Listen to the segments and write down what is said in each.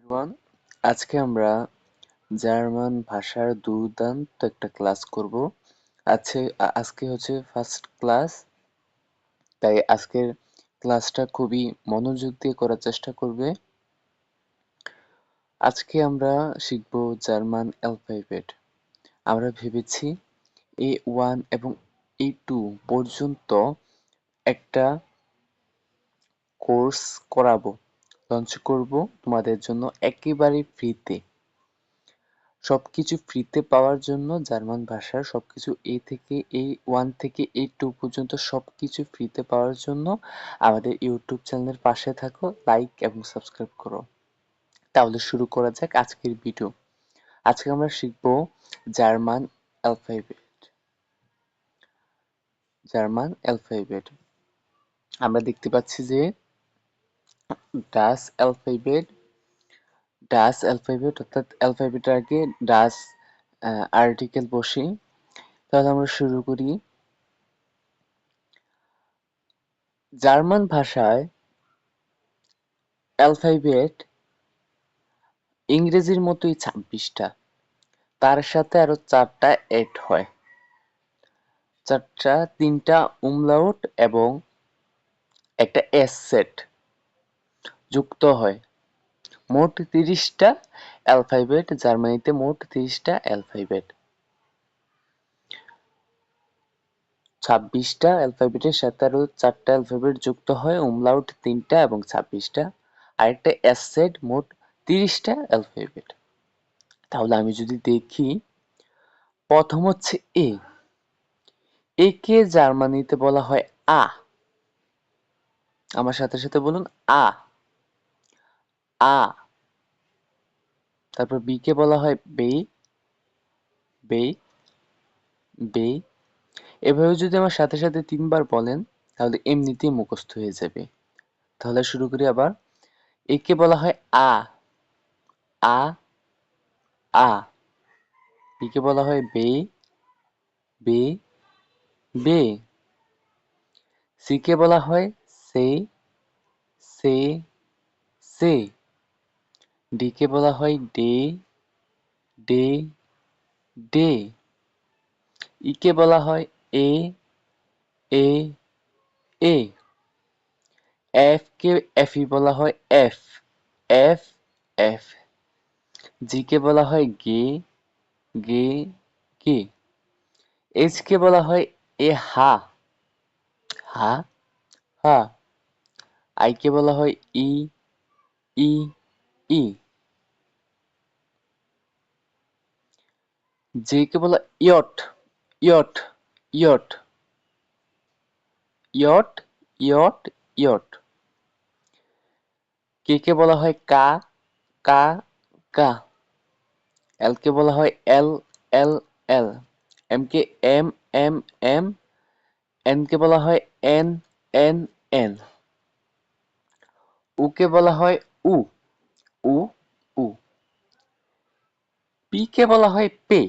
Everyone আজকে আমরা German ভাষার দুর্দান্ত একটা ক্লাস করব। আছে আজকে হচ্ছে ফার্স্ট ক্লাস তাই আজকের ক্লাসটা খুবই মনোযোগ দিয়ে করার চেষ্টা করবে। আজকে আমরা শিখব জার্মান অ্যালফাবেট। আমরা ভেবেছি এ ওয়ান এবং এ টু পর্যন্ত একটা কোর্স করাবো। লঞ্চ করব তোমাদের জন্য একেবারে ফ্রিতে সবকিছু ফ্রিতে পাওয়ার জন্য জার্মান ভাষার সবকিছু এ থেকে এ ওয়ান থেকে এ টু পর্যন্ত সবকিছু ফ্রিতে পাওয়ার জন্য আমাদের ইউটিউব চ্যানেলের পাশে থাকো লাইক এবং সাবস্ক্রাইব করো। তাহলে শুরু করা যাক আজকের ভিডিও আজকে আমরা শিখব জার্মান অ্যালফাবেট জার্মান অ্যালফাবেট আমরা দেখতে পাচ্ছি যে ডাস অ্যালফাবেট ডাস অ্যালফাবেট অর্থাৎ অ্যালফাবেটের আগে ডাস আর্টিকেল বসে। তাহলে আমরা শুরু করি। জার্মান ভাষায় অ্যালফাবেট ইংরেজির মতোই ছাব্বিশটা। তার সাথে আরও চারটা এড হয়। চারটা, তিনটা উমলাউট এবং একটা এস সেট যুক্ত হয়। মোট তিরিশটা অ্যালফাবেট জার্মানিতে মোট তিরিশটা অ্যালফাবেট ছাব্বিশটা অ্যালফাবেটের সাথে আরও চারটা অ্যালফাবেট যুক্ত হয়, উমলাউট তিনটা এবং ছাব্বিশটা। আরেকটা অ্যাসেট, মোট তিরিশটা অ্যালফাবেট তাহলে আমি যদি দেখি, প্রথম হচ্ছে এ। একে জার্মানিতে বলা হয় আ। আমার সাথে সাথে বলুন আ। আ। তারপর বি কে বলা হয় বে বে বে এভাবে যদি আমার সাথে সাথে তিনবার বলেন, তাহলে এমনিতেই মুখস্থ হয়ে যাবে। তাহলে শুরু করি আবার। একে বলা হয় আ আ আ। বিকে বলা হয় বে বে বে সিকে বলা হয় সে সে সে। ডিকে বলা হয় ডে ডে ডে। ইকে বলা হয় এ এ এ। এফ কে এফই বলা হয় এফ এফ এফ। জি কে বলা হয় গে গে গে। এইচ কে বলা হয় এ, হা। হা হা। আই কে বলা হয় ই ই ই। জে কে বলা ইয়ট ইয়ট ইয়ট। ইয়ট ইয়ট ইয়ট। কে কে বলা হয় কা কা কা। এল কে বলা হয় এল এল এল। এম কে এম এম এম। এন কে বলা হয় এন এন এন। উ কে বলা হয় উ। উ উ। পি কে বলা হয় পে।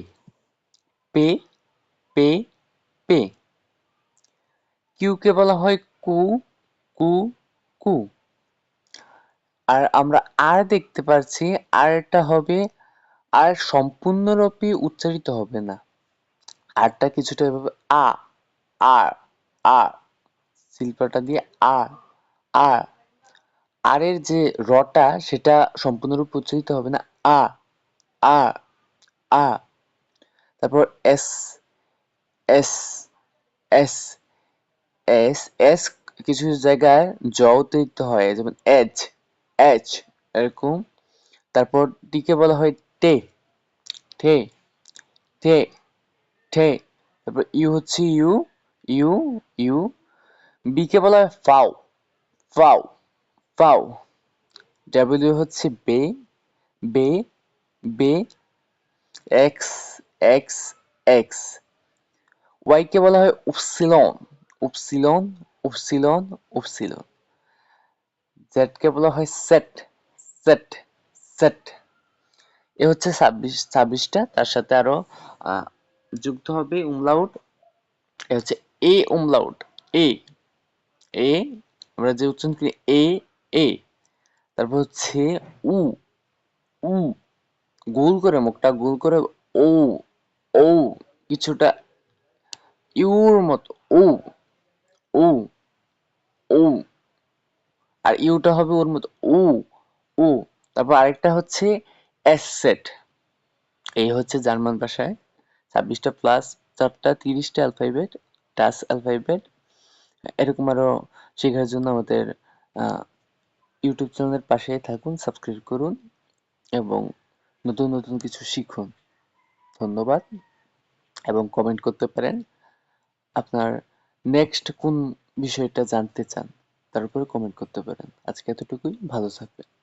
পে পে পে। কিউ কে বলা হয় কু কু কু। আর আমরা আর দেখতে পাচ্ছি আরটা হবে, আর সম্পূর্ণরূপে উচ্চারিত হবে না। আরটা কিছুটা এভাবে আ আর আর শিল্পটা দিয়ে আর আর আরের যে রটা, সেটা সম্পূর্ণরূপে উচ্চারিত হবে না। আ আ আ। তারপর S S S S S কিছু জায়গায় জ উচ্চারিত হয়, যেমন এজ এচ এরকম। তারপর টিকে বলা হয় টে ঠে ঠে ঠে তারপর ইউ হচ্ছে ইউ ইউ ইউ। বি কে বলা হয় ফাও ফাও। ফাও ডাব্লিউ হচ্ছে বে বে বে এক্স এক্স এক্স ওয়াই কে বলা হয় উপসিলন উপসিলন উপসিলন উপসিলন জেড কে বলা হয় সেট সেট সেট এ হচ্ছে ছাব্বিশ, ছাব্বিশটা, তার সাথে আরও যুক্ত হবে উমলাউট এ হচ্ছে এ উমলাউট এ এ আমরা যে উচ্চারণ করি এ এ তারপর হচ্ছে উ উ, গোল করে মুখটা, গোল করে ও ও কিছুটা ইউর মতো ও ও ও আর ইউটা হবে ওর মতো ও ও তারপর আরেকটা হচ্ছে অ্যাসেট এই হচ্ছে জার্মান ভাষায়, ছাব্বিশটা প্লাস চারটা তিরিশটা অ্যালফাবেট টাস অ্যালফাবেট এরকম আরও শেখার জন্য আমাদের ইউটিউব চ্যানেলের পাশে থাকুন সাবস্ক্রাইব করুন এবং নতুন নতুন কিছু শিখুন। ধন্যবাদ। এবং কমেন্ট করতে পারেন, আপনার নেক্সট কোন বিষয়টা জানতে চান, তার উপরে কমেন্ট করতে পারেন। আজকে এতটুকুই। ভালো থাকবেন।